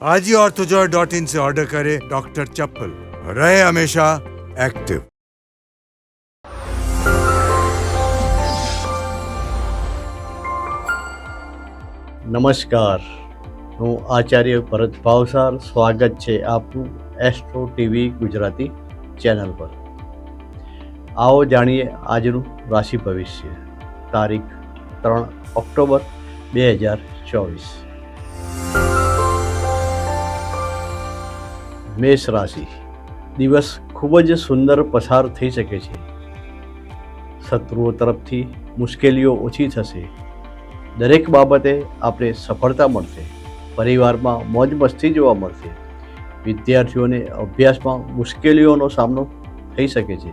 आज ही ऑर्थोजॉय dot in से order करें डॉक्टर चप्पल रहे हमेशा एक्टिव નમસ્કાર હું આચાર્ય ભરત ભાવસાર સ્વાગત છે આપનું એસ્ટ્રો ટીવી ગુજરાતી ચેનલ પર આવો જાણીએ આજનું રાશિ ભવિષ્ય તારીખ ત્રણ ઓક્ટોબર બે હજાર ચોવીસ મેષ રાશિ. દિવસ ખૂબ જ સુંદર પસાર થઈ શકે છે. શત્રુઓ તરફથી મુશ્કેલીઓ ઓછી થશે. દરેક બાબતે આપણે સફળતા મળશે. પરિવારમાં મોજ મસ્તી જોવા મળશે. વિદ્યાર્થીઓને અભ્યાસમાં મુશ્કેલીઓનો સામનો થઈ શકે છે.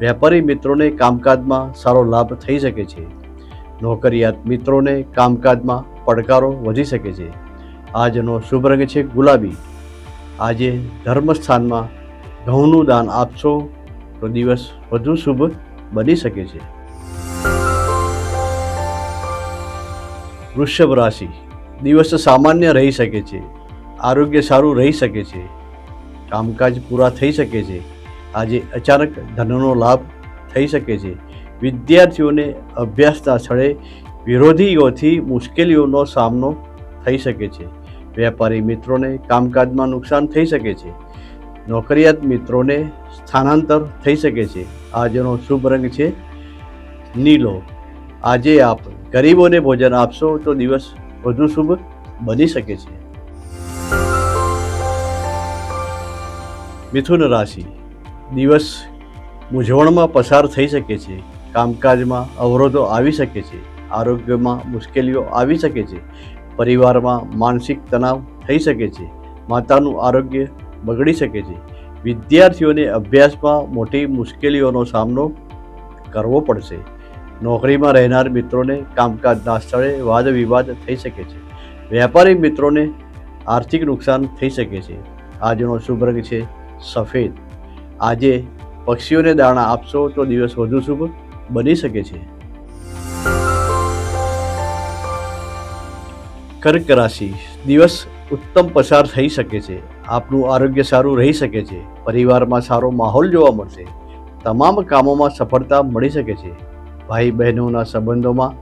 વેપારી મિત્રોને કામકાજમાં સારો લાભ થઈ શકે છે. નોકરિયાત મિત્રોને કામકાજમાં પડકારો વધી શકે છે. આજનો શુભ રંગ છે ગુલાબી. આજે ધર્મસ્થાનમાં ઘઉંનું દાન આપશો તો દિવસ વધુ શુભ બની શકે છે. વૃષભ રાશિ, દિવસ સામાન્ય રહી શકે છે, આરોગ્ય સારું રહી શકે છે, કામકાજ પૂરા થઈ શકે છે, આજે અચાનક ધનનો લાભ થઈ શકે છે. વિદ્યાર્થીઓને અભ્યાસના સ્થળે વિરોધીઓથી મુશ્કેલીઓનો સામનો થઈ શકે છે. વેપારી મિત્રોને કામકાજમાં નુકસાન થઈ શકે છે. નોકરિયાત મિત્રોને સ્થાનાંતર થઈ શકે છે. આજનો શુભ રંગ છે નીલો. આજે આપ ગરીબોને ભોજન આપશો તો દિવસ વધુ શુભ બની શકે છે. મિથુન રાશિ. દિવસ મૂંઝવણમાં પસાર થઈ શકે છે. કામકાજમાં અવરોધો આવી શકે છે. આરોગ્યમાં મુશ્કેલીઓ આવી શકે છે. પરિવારમાં માનસિક તણાવ થઈ શકે છે, માતાનું આરોગ્ય બગડી શકે છે. વિદ્યાર્થીઓને અભ્યાસમાં મોટી મુશ્કેલીઓનો સામનો કરવો પડશે. નોકરીમાં રહેનાર મિત્રોને કામકાજના સ્થળે વાદ વિવાદ થઈ શકે છે. વેપારી મિત્રોને આર્થિક નુકસાન થઈ શકે છે. આજનો શુભ રંગ છે સફેદ. આજે પક્ષીઓને દાણા આપશો તો દિવસ વધુ શુભ બની શકે છે. કર્ક રાશિ દિવસ ઉત્તમ પસાર થઈ શકે છે. આપનું આરોગ્ય સારું રહી શકે છે. પરિવારમાં સારો માહોલ જોવા મળશે. તમામ કામોમાં સફળતા મળી શકે છે. ભાઈ બહેનોના સંબંધોમાં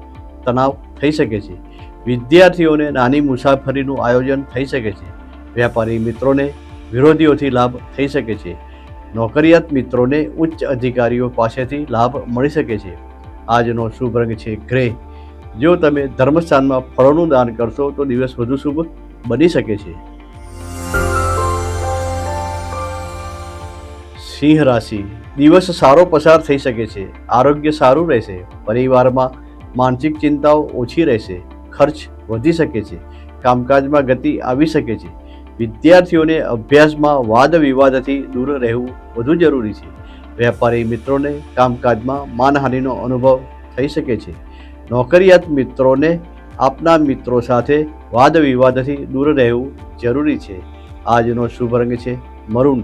તણાવ થઈ શકે છે. વિદ્યાર્થીઓને નાની મુસાફરીનું આયોજન થઈ શકે છે. વેપારી મિત્રોને વિરોધીઓથી લાભ થઈ શકે છે. નોકરિયાત મિત્રોને ઉચ્ચ અધિકારીઓ પાસેથી લાભ મળી શકે છે. આજનો શુભ રંગ છે ગ્રે. જો તમે ધર્મસ્થાનમાં ફળોનું દાન કરશો, તો દિવસ વધુ શુભ બની શકે છે. સિંહ રાશિ. દિવસ સારો પસાર થઈ શકે છે. આરોગ્ય સારું રહેશે. પરિવારમાં માનસિક ચિંતાઓ ઓછી રહેશે. ખર્ચ વધી શકે છે. કામકાજમાં ગતિ આવી શકે છે. વિદ્યાર્થીઓને અભ્યાસમાં વાદ વિવાદથી દૂર રહેવું વધુ જરૂરી છે. વેપારી મિત્રોને કામકાજમાં માનહાનિનો અનુભવ થઈ શકે છે. નોકરિયાત મિત્રોને આપના મિત્રો સાથે વાદ વિવાદથી દૂર રહેવું જરૂરી છે. આજનો શુભ રંગ છે મરૂન.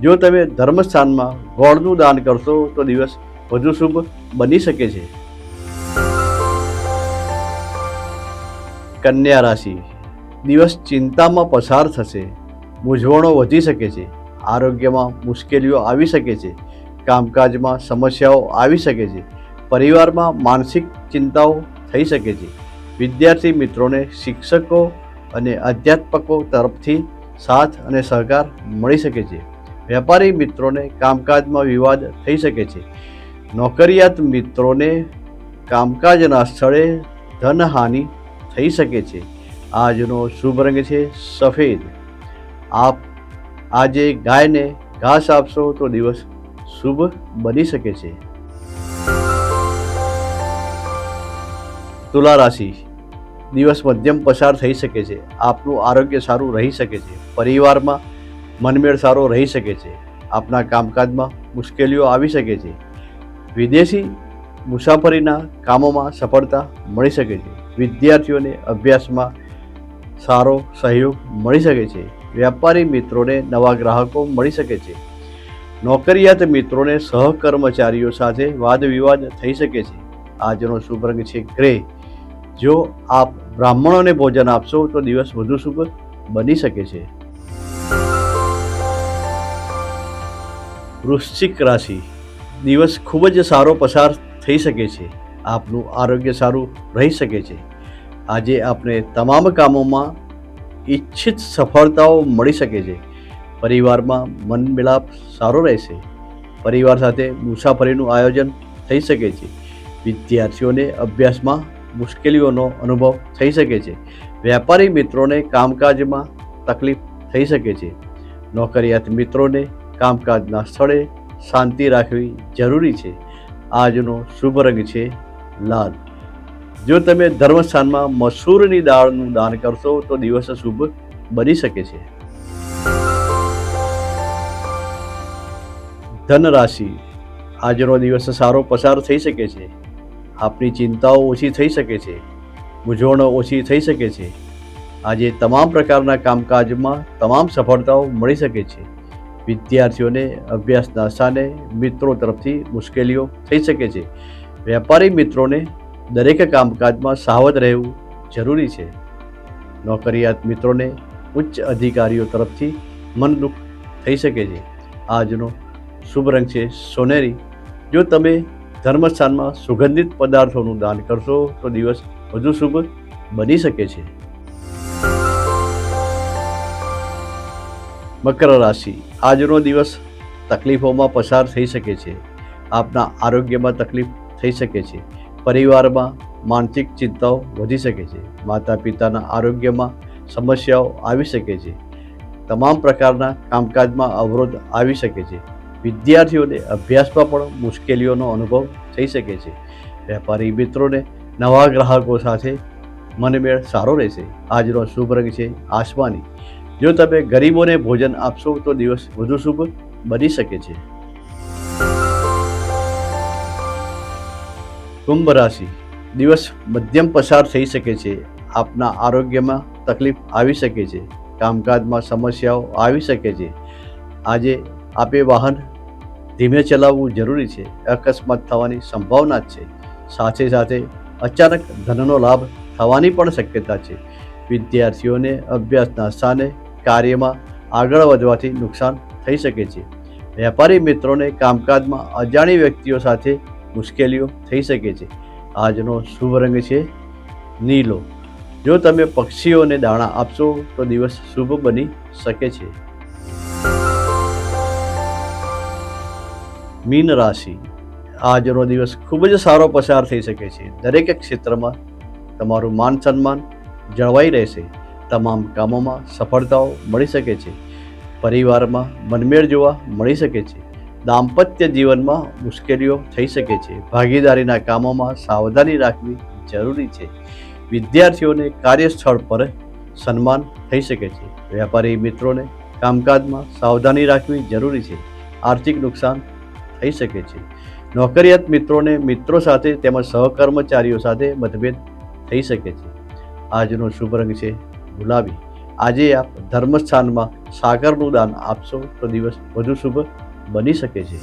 જો તમે ધર્મસ્થાનમાં ગોળનું દાન કરશો, તો દિવસ વધુ શુભ બની શકે છે. કન્યા રાશિ. દિવસ ચિંતામાં પસાર થશે. મૂંઝવણો વધી શકે છે. આરોગ્યમાં મુશ્કેલીઓ આવી શકે છે. કામકાજમાં સમસ્યાઓ આવી શકે છે. પરિવારમાં માનસિક ચિંતાઓ થઈ શકે છે. વિદ્યાર્થી મિત્રોને શિક્ષકો અને અધ્યાત્મકો તરફથી સાથ અને સહકાર મળી શકે છે. વેપારી મિત્રોને કામકાજમાં વિવાદ થઈ શકે છે. નોકરિયાત મિત્રોને કામકાજના સ્થળે ધનહાનિ થઈ શકે છે. આજનો શુભ રંગ છે સફેદ. આપ આજે ગાયને ઘાસ આપશો તો દિવસ શુભ બની શકે છે. તુલા રાશિ. દિવસ મધ્યમ પસાર થઈ શકે છે. આપનું આરોગ્ય સારું રહી શકે છે. પરિવારમાં મનમેળ સારો રહી શકે છે. આપના કામકાજમાં મુશ્કેલીઓ આવી શકે છે. વિદેશી મુસાફરીના કામોમાં સફળતા મળી શકે છે. વિદ્યાર્થીઓને અભ્યાસમાં સારો સહયોગ મળી શકે છે. વેપારી મિત્રોને નવા ગ્રાહકો મળી શકે છે. નોકરિયાત મિત્રોને સહકર્મચારીઓ સાથે વાદ વિવાદ થઈ શકે છે. આજનો શુભ રંગ છે ગ્રે. જો આપ બ્રાહ્મણોને ભોજન આપશો, તો દિવસ વધુ શુભ બની શકે છે. વૃશ્ચિક રાશિ. દિવસ ખૂબ જ સારો પસાર થઈ શકે છે. આપનું આરોગ્ય સારું રહી શકે છે. આજે આપણે તમામ કામોમાં ઈચ્છિત સફળતાઓ મળી શકે છે. પરિવારમાં મન મિલાપ સારો રહેશે. પરિવાર સાથે મુસાફરીનું આયોજન થઈ શકે છે. વિદ્યાર્થીઓને અભ્યાસમાં મુશ્કેલીઓનો અનુભવ થઈ શકે છે. વેપારી મિત્રોને કામકાજમાં તકલીફ થઈ શકે છે. નોકરિયાત મિત્રોને કામકાજના સ્થળે શાંતિ રાખવી જરૂરી છે. આજનો શુભ રંગ છે લાલ. જો તમે ધર્મસ્થાનમાં મસૂરની દાળનું દાન કરશો, તો દિવસ શુભ બની શકે છે. ધન રાશિ આજનો દિવસ સારો પસાર થઈ શકે છે. આપની ચિંતાઓ ઓછી થઈ શકે છે, મૂંઝવણો ઓછી થઈ શકે છે. આજે તમામ પ્રકારના કામકાજમાં તમામ સફળતાઓ મળી શકે છે. વિદ્યાર્થીઓને અભ્યાસના સ્થાને મિત્રો તરફથી મુશ્કેલીઓ થઈ શકે છે. વેપારી મિત્રોને દરેક કામકાજમાં સાવધ રહેવું જરૂરી છે. નોકરિયાત મિત્રોને ઉચ્ચ અધિકારીઓ તરફથી મન દુઃખ થઈ શકે છે. આજનો શુભ રંગ છે સોનેરી. જો તમે ધર્મસ્થાનમાં સુગંધિત પદાર્થોનું દાન કરશો તો દિવસ વધુ શુભ બની શકે છે. મકર રાશિ. આજનો દિવસ તકલીફોમાં પસાર થઈ શકે છે. આપના આરોગ્યમાં તકલીફ થઈ શકે છે. પરિવારમાં માનસિક ચિંતાઓ વધી શકે છે. માતા પિતાના આરોગ્યમાં સમસ્યાઓ આવી શકે છે. તમામ પ્રકારના કામકાજમાં અવરોધ આવી શકે છે. વિદ્યાર્થીઓને અભ્યાસમાં પણ મુશ્કેલીઓનો અનુભવ થઈ શકે છે. વેપારી મિત્રોને નવા ગ્રાહકો સાથે મનમેળ સારો રહેશે. આજનો શુભ રંગ છે આસમાની. જો તમે ગરીબોને ભોજન આપશો તો દિવસ વધુ શુભ બની શકે છે. કુંભ રાશિ. દિવસ મધ્યમ પસાર થઈ શકે છે. આપના આરોગ્યમાં તકલીફ આવી શકે છે. કામકાજમાં સમસ્યાઓ આવી શકે છે. આજે આપે વાહન ધીમે ચલાવવું જરૂરી છે. અકસ્માત થવાની સંભાવના છે. સાથે સાથે અચાનક ધનનો લાભ થવાની પણ શક્યતા છે. વિદ્યાર્થીઓને અભ્યાસના સ્થાને કાર્યમાં આગળ વધવાથી નુકસાન થઈ શકે છે. વેપારી મિત્રોને કામકાજમાં અજાણી વ્યક્તિઓ સાથે મુશ્કેલીઓ થઈ શકે છે. આજનો શુભ રંગ છે નીલો. જો તમે પક્ષીઓને દાણા આપશો, તો દિવસ શુભ બની શકે છે. મીન રાશિ. આજનો દિવસ ખૂબ જ સારો પસાર થઈ શકે છે. દરેક ક્ષેત્રમાં તમારું માન સન્માન જળવાઈ રહેશે. તમામ કામોમાં સફળતાઓ મળી શકે છે. પરિવારમાં મનમેળ જોવા મળી શકે છે. દાંપત્ય જીવનમાં મુશ્કેલીઓ થઈ શકે છે. ભાગીદારીના કામોમાં સાવધાની રાખવી જરૂરી છે. વિદ્યાર્થીઓને કાર્યસ્થળ પર સન્માન થઈ શકે છે. વેપારી મિત્રોને કામકાજમાં સાવધાની રાખવી જરૂરી છે. આર્થિક નુકસાન થઈ શકે છે. નોકરિયાત મિત્રોને મિત્રો સાથે તેમજ સહકર્મચારીઓ સાથે મતભેદ થઈ શકે છે. આજનો શુભ રંગ છે ગુલાબી. આજે આપ ધર્મસ્થાનમાં સાગરનું દાન આપશો તો દિવસ વધુ શુભ બની શકે છે.